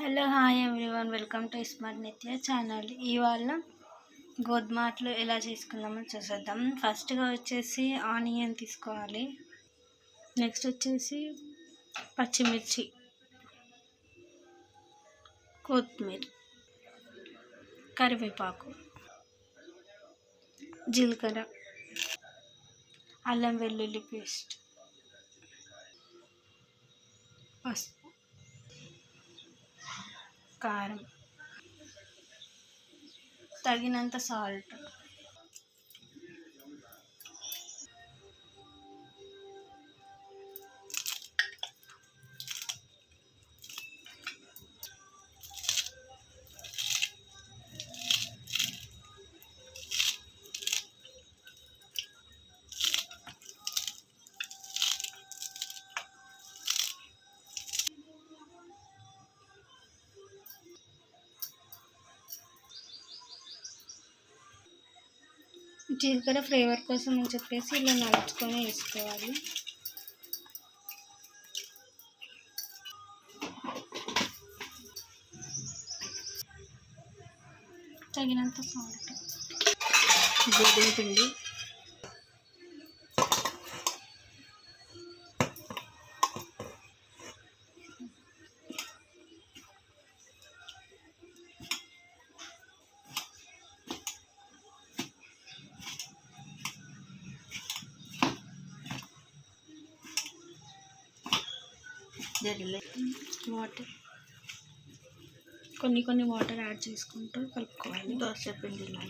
Hello hi everyone. Welcome to smart Nitya channel. ఇవాళ గోధుమ గోధుమలు ఎలా చేసుకుందామో చూసేద్దాం. ఫస్ట్గా వచ్చేసి ఆనియన్ తీసుకోవాలి. నెక్స్ట్ వచ్చేసి పచ్చిమిర్చి కొత్తిమీర కరివేపాకు జీలకర్ర అల్లం వెల్లుల్లి పేస్ట్ పసుపు కారం. తగినంత సాల్ట్. జీలకర్ర ఫ్లేవర్ కోసం అని చెప్పేసి ఇలా నలుచుకొని వేసుకోవాలి. తగినంత సాల్ట్. గోధుమ పిండి. వాటర్ కొన్ని కొన్ని వాటర్ యాడ్ చేసుకుంటూ కలుపుకోవాలి. దోశ పిండిలో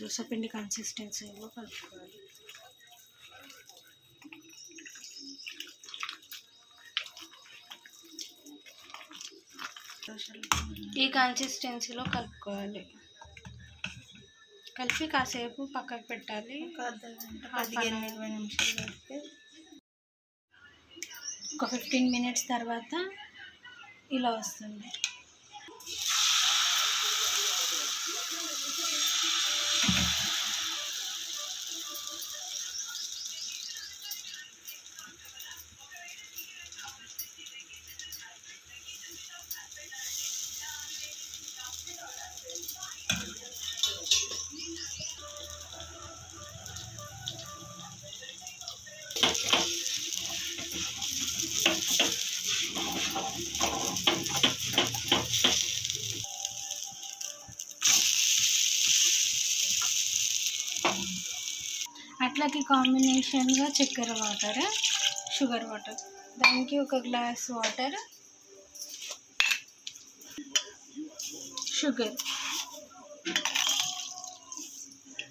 దోశ పిండి కన్సిస్టెన్సీలో కలుపుకోవాలి. ఈ కన్సిస్టెన్సీలో కలుపుకోవాలి. కలిపి కాసేపు పక్కకు పెట్టాలి. ఇరవై నిమిషాలు పెడితే ఒక ఫిఫ్టీన్ మినిట్స్ తర్వాత ఇలా వస్తుంది వీటికి కాంబినేషన్గా చక్కెర వాటర్ షుగర్ వాటర్. దానికి ఒక గ్లాస్ వాటర్ షుగర్.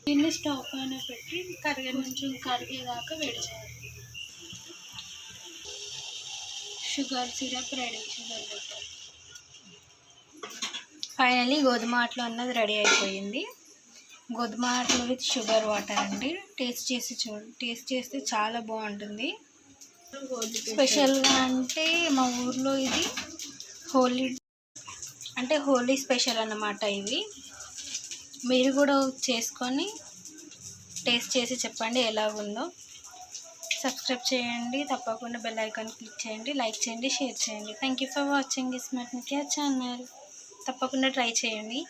దీన్ని స్టవ్ పైన పెట్టి కరిగే నుంచి కరిగేదాకా వేడి చేయాలి. Sugar syrup ready sugar water finally గోధుమ ఆటలు అన్నది రెడీ అయిపోయింది. గోధుమ ఆటలు విత్ షుగర్ వాటర్ అండి. టేస్ట్ చేసి చూ టేస్ట్ చేస్తే చాలా బాగుంటుంది. స్పెషల్గా అంటే మా ఊర్లో ఇది హోలీ అంటే హోలీ స్పెషల్ అన్నమాట ఇవి. మీరు కూడా చేసుకొని టేస్ట్ చేసి చెప్పండి ఎలా ఉందో. సబ్స్క్రైబ్ చేయండి తప్పకుండా బెల్ ఐకాన్ క్లిక్ చేయండి లైక్ చేయండి షేర్ చేయండి. Thank you for watching this smart channel. తప్పకుండా ట్రై చేయండి.